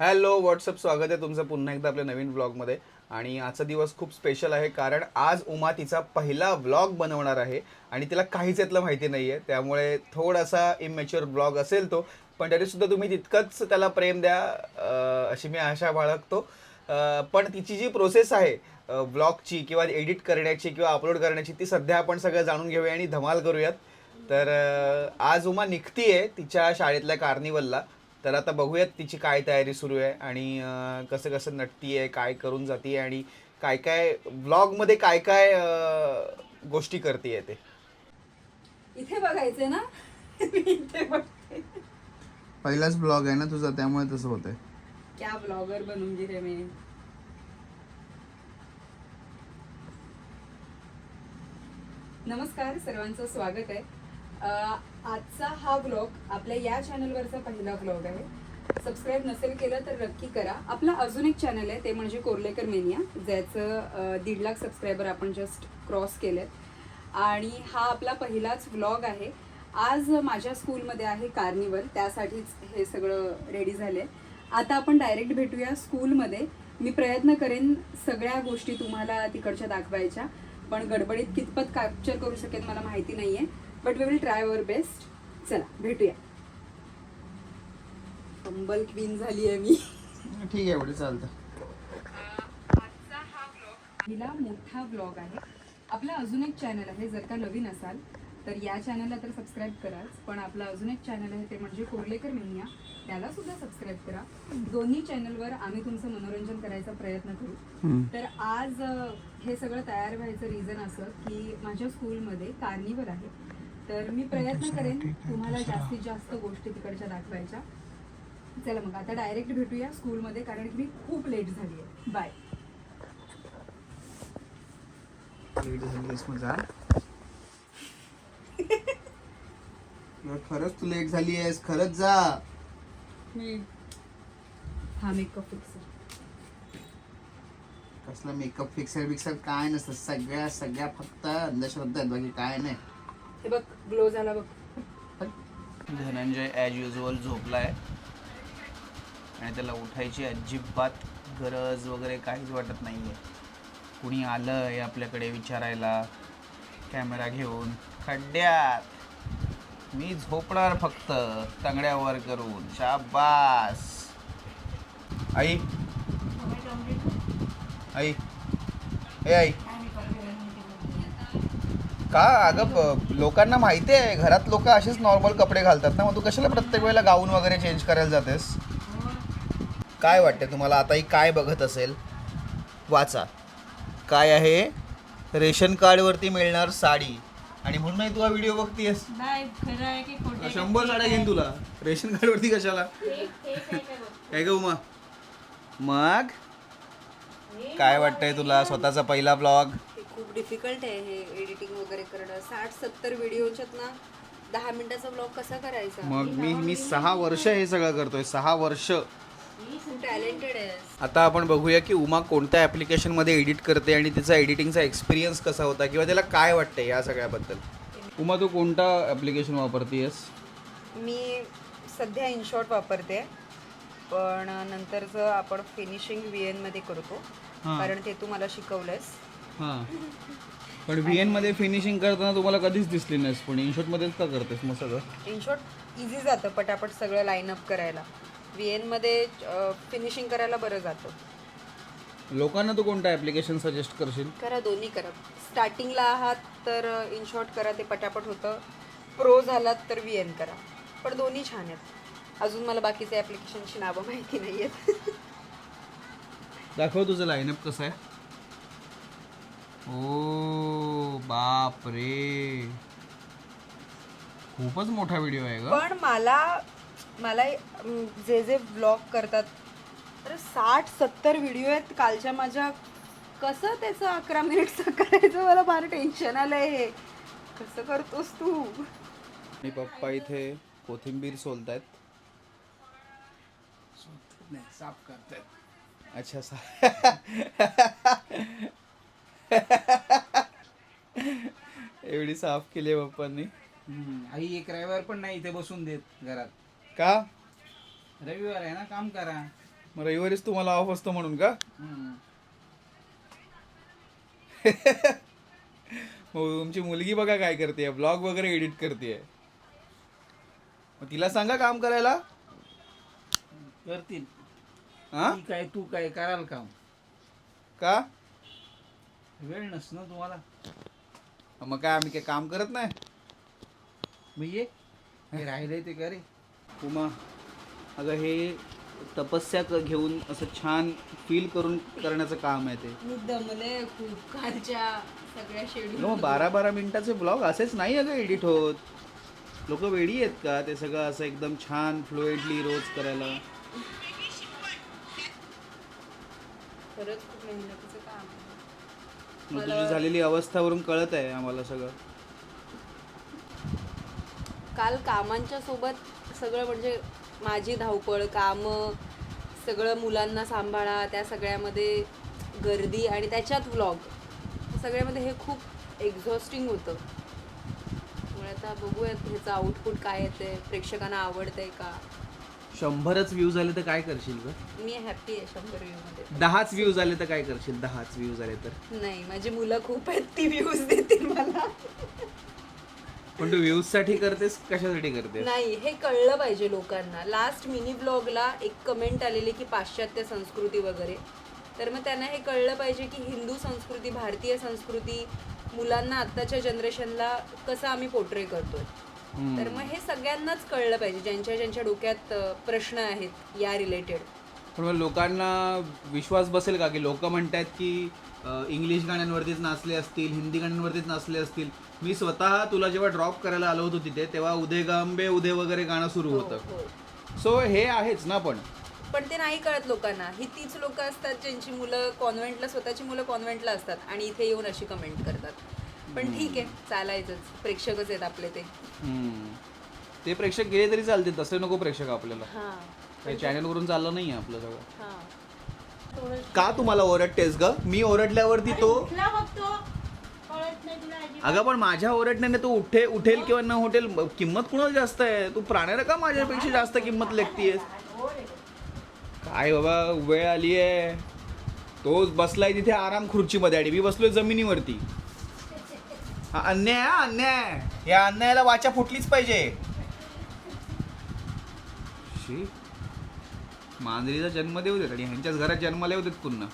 Hello WhatsApp स्वागत आहे तुमचं पुन्हा एकदा आपल्या नवीन व्लॉगमध्ये आणि आजचा दिवस खूप स्पेशल आहे कारण आज उमा तिचा पहिला व्लॉग बनवणार आहे. आणि तिला काहीच यातलं माहिती नाही आहे त्यामुळे थोडासा इमॅच्युअर ब्लॉग असेल तो पण तरीसुद्धा तुम्ही तितकंच त्याला प्रेम द्या अशी मी आशा बाळगतो. पण तिची जी प्रोसेस आहे व्लॉगची किंवा एडिट करण्याची किंवा अपलोड करण्याची ती सध्या आपण सगळं जाणून घेऊया आणि धमाल करूयात. तर आज उमा निघतीये तिच्या शाळेतल्या कार्निवलला तर आता बघूयात तिची काय तयारी सुरू आहे आणि कसं कसं नटतीये काय करून जाते आणि काय काय व्लॉगमध्ये काय काय गोष्टी करते ते. इथे बघायचे ना? इथे बघते. पहिलाच ब्लॉग आहे ना तुझा त्यामुळे तसं होतंय. क्या ब्लॉगर बनूंगी रे मी. नमस्कार सर्वांचं स्वागत आहे. आजचा हा ब्लॉग आपल्या या चॅनलवरचा पहिला ब्लॉग आहे. सबस्क्राईब नसेल केलं तर नक्की करा. आपला अजून एक चॅनल आहे ते म्हणजे कोर्लेकर मेनिया ज्याचं दीड लाख सबस्क्रायबर आपण जस्ट क्रॉस केलेत. आणि हा आपला पहिलाच व्लॉग आहे. आज माझ्या स्कूलमध्ये आहे कार्निवल त्यासाठीच हे सगळं रेडी झाले आता आपण डायरेक्ट भेटूया स्कूलमध्ये मी प्रयत्न करेन सगळ्या गोष्टी तुम्हाला तिकडच्या दाखवायच्या पण गडबडीत कितपत कॅप्चर करू शकेन मला माहिती नाही आहे but we will try our best चला भेटूया. कंबल क्वीन झाली आहे मी. ठीक आहे एवढे चालतं. आजचा हा ब्लॉग पहिला मोठा ब्लॉग आहे. आपला अजून एक चॅनल आहे जर का नवीन असाल तर या चॅनलला तर सबस्क्राईब कराच. पण आपला अजून एक चॅनल आहे ते म्हणजे कोर्लेकर मेनिया. त्याला सुद्धा सबस्क्राईब करा. दोन्ही चॅनलवर आम्ही तुमचं मनोरंजन करायचा प्रयत्न करू. तर आज हे सगळं तयार व्हायचं रिझन असं की माझ्या स्कूलमध्ये कार्निवल आहे. तर मी प्रयत्न करेन तुम्हाला जास्तीत जास्त गोष्टी तिकडच्या दाखवायच्या. चला मग आता डायरेक्ट भेटूया स्कूलमध्ये कारण की मी खूप लेट झाली आहे बाय खरंच तू लेट झाली आहेस खरंच जा. हा मेकअप फिक्स कसला मेकअप फिक्सर बिक्सर काय नसतं. सगळ्या सगळ्या फक्त अंधश्रद्धा आहेत. बाकी काय नाही. हे बघ ग्लो झाला बघ. धनंजय ॲज युजल झोपलाय. आणि त्याला उठायची अजिबात गरज वगैरे काहीच वाटत नाही आहे कुणी आलं आहे आपल्याकडे विचारायला? कॅमेरा घेऊन. खड्ड्यात. मी झोपणार फक्त तंगड्यावर करून. शाबास. आई. आई. ए आई. का? अगं लोकांना माहिती आहे घरात लोक असेच नॉर्मल कपडे घालतात ना मग तू कशाला प्रत्येक वेळेला गाऊन वगैरे चेंज करायला जातेस? काय वाटते तुम्हाला? आता ही काय बघत असेल? वाचा. काय आहे? रेशन कार्डवरती मिळणार साडी. आणि म्हणून नाही तू हा व्हिडिओ बघतीयस? नाही खरं आहे की खोटं आहे? शंभर साड्या घेईन तुला. रेशन कार्डवरती कशाला? काय ग उमा. मग? काय वाटतंय तुला? स्वतःचा पहिला ब्लॉग खूप डिफिकल्ट आहे हे एडिटिंग वगैरे करणं. साठ सत्तर व्हिडिओच्यात ना दहा मिनिटाचा ब्लॉग कसा करायचा? मग मी मी सहा वर्ष हे सगळं करतोय. सहा वर्ष. टॅलेंटेड आहेस आता आपण बघूया की उमा कोणत्या ॲप्लिकेशनमध्ये एडिट करते आणि तिचा एडिटिंगचा एक्सपिरियन्स कसा होता किंवा त्याला काय वाटतं या सगळ्याबद्दल. उमा तू कोणता ॲप्लिकेशन वापरतेस मी सध्या इनशॉट वापरते. पण नंतरचं आपण फिनिशिंग व्ही एनमध्ये करतो. कारण ते तू मला शिकवलंयस. हां. पण व्ही एनमध्ये फिनिशिंग करताना तुम्हाला कधीच दिसली नाहीस पण इनशॉटमध्येच का करतेस मग सगळं? इनशॉट इझी जातं पटापट सगळं लाईनअप करायला. व्ही एनमध्ये फिनिशिंग करायला बरं जातं. लोकांना तू कोणता ॲप्लिकेशन सजेस्ट करशील? करा दोन्ही करा. स्टार्टिंगला आहात तर इनशॉट करा ते पटापट होतं. प्रो झालात तर व्ही एन करा. पण दोन्ही छान आहेत. अजून मला बाकीचे ॲप्लिकेशनची नावं माहिती नाही आहेत दाखव तुझं लाईनअप कसं आहे. ओ बाप रे खूपच मोठा व्हिडिओ आहे ग. पण मला मला अं, जे जे ब्लॉग करतात तर साठ सत्तर व्हिडिओ आहेत कालच्या माझ्या. कसं त्याचं अकरा मिनिटचं करायचं मला फार टेन्शन आलंय. हे कसं करतोस तू? आणि पप्पा इथे कोथिंबीर सोलतायत. साफ करतायत. अच्छा सा एवढी साफ केली हम्म, आई एक रविवार पण नाही इथे बसून देत घरात. का? रविवार आहे ना काम करा. मग रविवारीच तुम्हाला ऑफ असतो म्हणून का? मग तुमची मुलगी बघा काय करते ब्लॉग वगैरे एडिट करते. मग तिला सांगा काम करायला. करतील. हा? काय तू काय कराल काम? का? वेळ नस ना तुम्हाला. मग काय आम्ही काय काम करत नाही? मग ये. हे राहिलंय ते करे उमा अगं हे तपस्या क- घेऊन असं छान फील करून करण्याचं काम आहे ते. मी दमले खूप कालच्या सगळ्या शेड्यूल बारा बारा मिनिटाचे ब्लॉग असेच नाही अगं एडिट होत. लोक वेडी आहेत का? ते सगळं असं एकदम छान फ्लुएंटली रोज करायला. खरंच खूप मेहनतीचं काम आहे. मग तुझी झालेली अवस्थावरून कळत आहे आम्हाला सगळं. काल कामांच्या सोबत सगळं म्हणजे माझी धावपळ कामं सगळं मुलांना सांभाळा त्या सगळ्यामध्ये गर्दी आणि त्याच्यात व्लॉग सगळ्यामध्ये हे खूप एक्झॉस्टिंग होतं. त्यामुळे आता बघूयात ह्याचं आउटपुट काय येते प्रेक्षकांना आवडतंय का? शंभरच व्ह्यूज आले तर काय करशील ग? मी हॅप्पी आहे शंभर व्ह्यूमध्ये दहाच व्ह्यूज आले तर काय करशील? दहाच व्ह्यूज आले तर. नाही माझी मुलं खूप आहेत ती व्ह्यूज देतील मला. पण तू व्ह्यूजसाठी करतेस कशासाठी करतेस? नाही हे कळलं पाहिजे लोकांना. लास्ट मिनी ब्लॉगला एक कमेंट आलेली की पाश्चात्य संस्कृती वगैरे. तर मग त्यांना हे कळलं पाहिजे की हिंदू संस्कृती भारतीय संस्कृती मुलांना आत्ताच्या जनरेशनला कसं आम्ही पोर्ट्रे करतोय. तर मग हे सगळ्यांनाच कळलं पाहिजे ज्यांच्या ज्यांच्या डोक्यात प्रश्न आहेत या रिलेटेड पण मग लोकांना विश्वास बसेल का? की लोक म्हणतात की इंग्लिश गाण्यांवरतीच नाचले असतील हिंदी गाण्यांवरतीच नाचले असतील. मी स्वतः तुला जेव्हा ड्रॉप करायला आलो होतो तिथे तेव्हा उदय गांबे उदय वगैरे गाणं सुरू होतं. सो हे आहेच ना पण? पण ते नाही कळत लोकांना. ही तीच लोक असतात ज्यांची मुलं कॉन्व्हेंटला स्वतःची मुलं कॉन्व्हेंटला असतात आणि इथे येऊन अशी कमेंट करतात. पण ठीक आहे चालायचंच. प्रेक्षकच आहेत आपले ते. हम्म. ते प्रेक्षक गेले तरी चालते तसे नको प्रेक्षक आपल्याला. हां. काही चॅनलवरून चाललं नाही आपलं सगळं. हां. का तुम्हाला ओरडतेस ग? मी ओरडल्यावरती तो कुठला बघतो कळत नाही तुला अजिबात. अगं पण माझ्या ओरडण्याने तो उठे उठेल किंवा न उठेल किंमत कुणाला जास्त आहे? तू प्राण्याला का माझ्यापेक्षा जास्त किंमत लेखतीयस? काय बाबा वेळ आली आहे तो बसलाय तिथे आराम खुर्चीमध्ये आणि मी बसलोय जमिनीवरती. हा अन्याय हा अन्याय. या अन्यायाला वाचा फुटलीच पाहिजे. शी. मांजरीचा जन्म देऊ देत आणि ह्यांच्याच घरात जन्माला येऊ देत पुन्हा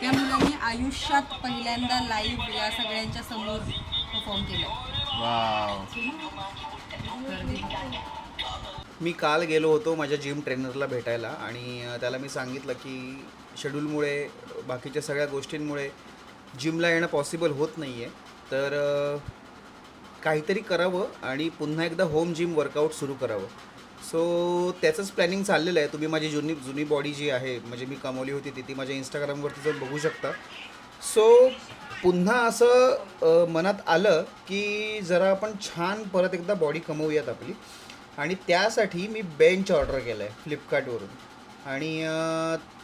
त्या मुलांनी आयुष्यात पहिल्यांदा लाईव्ह या सगळ्यांच्या समोर परफॉर्म केलं. वाव. मी काल गेलो होतो माझ्या जिम ट्रेनरला भेटायला आणि अ, त्याला मी सांगितलं की शेड्यूलमुळे बाकीच्या सगळ्या गोष्टींमुळे जिमला येणं पॉसिबल होत नाही आहे तर काहीतरी करावं आणि पुन्हा एकदा होम जिम वर्कआउट सुरू करावं. सो त्याचंच प्लॅनिंग चाललेलं आहे. तुम्ही माझी जुनी जुनी बॉडी जी आहे म्हणजे मी कमवली होती ती ती माझ्या इंस्टाग्रामवरती जाऊन बघू शकता. सो पुन्हा असं मनात आलं की जरा आपण छान परत एकदा बॉडी कमवूयात आपली. आणि त्यासाठी मी बेंच ऑर्डर केला आहे फ्लिपकार्टवरून आणि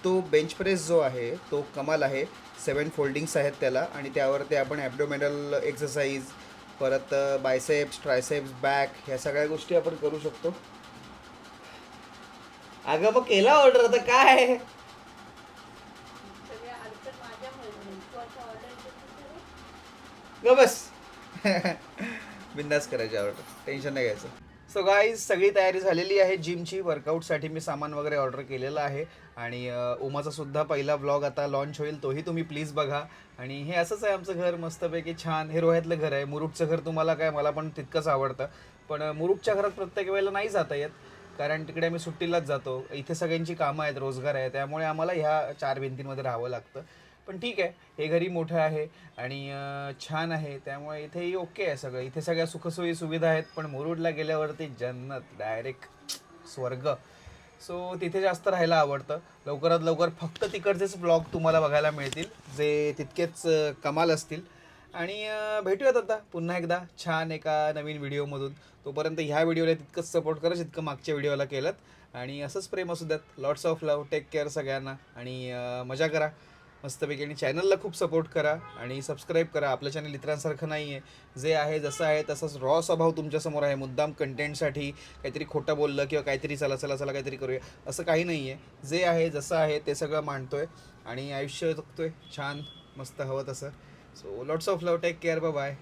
तो बेंच प्रेस जो आहे तो कमाल आहे. सेवन फोल्डिंग्स आहेत त्याला आणि त्यावरती आपण ॲबडोमेनल एक्सरसाइज परत बायसेप्स ट्रायसेप्स बॅक ह्या सगळ्या गोष्टी आपण करू शकतो. अगं मग केला ऑर्डर आता काय? ग बस. बिंदास करायची ऑर्डर टेन्शन नाही घ्यायचं. सो गाईज सगळी तयारी झालेली आहे जिमची. वर्कआउटसाठी मी सामान वगैरे ऑर्डर केलेलं आहे. आणि उमाचा सुद्धा पहिला ब्लॉग आता लॉन्च होईल तोही तुम्ही प्लीज बघा. आणि हे असंच आहे आमचं घर मस्तपैकी छान. हे रोह्यातलं घर आहे. मुरुडचं घर तुम्हाला काय मला पण तितकंच आवडतं. पण अ, मुरुडच्या घरात प्रत्येक वेळेला नाही जाता येत. कारण तिकडे आम्ही सुट्टीलाच जातो. इथे सगळ्यांची कामं आहेत रोजगार आहे. त्यामुळे आम्हाला ह्या चार भिंतींमध्ये राहावं लागतं. पण ठीक आहे हे घरी मोठं आहे आणि छान आहे त्यामुळे इथेही ओके आहे सगळं. इथे सगळ्या सुखसोयी सुविधा आहेत पण मुरुडला गेल्यावरती जन्नत डायरेक्ट स्वर्ग. सो तिथे जास्त राहायला आवडतं. लवकरात लवकर फक्त तिकडचेच ब्लॉग तुम्हाला बघायला मिळतील जे तितकेच कमाल असतील. आणि भेटूयात आता पुन्हा एकदा छान एका नवीन व्हिडिओमधून. तोपर्यंत ह्या व्हिडिओला तितकंच सपोर्ट करा जितकं मागच्या व्हिडिओला केलं आणि असंच प्रेम असू द्यात. Lots of love take care सगळ्यांना. आणि मजा करा. मस्तपैकी आणि चॅनलला खूप सपोर्ट करा आणि सबस्क्राईब करा. आपलं चॅनल इतरांसारखं नाही आहे जे आहे जसं आहे तसंच रॉ स्वभाव तुमच्यासमोर आहे. मुद्दाम कंटेंटसाठी काहीतरी खोटं बोललं किंवा काहीतरी चला चला चला काहीतरी करूया. असं काही नाही आहे जे आहे जसं आहे ते सगळं मांडतो आहे आणि आयुष्य जगतो आहे छान मस्त हवं तसं. So lots of love take care bye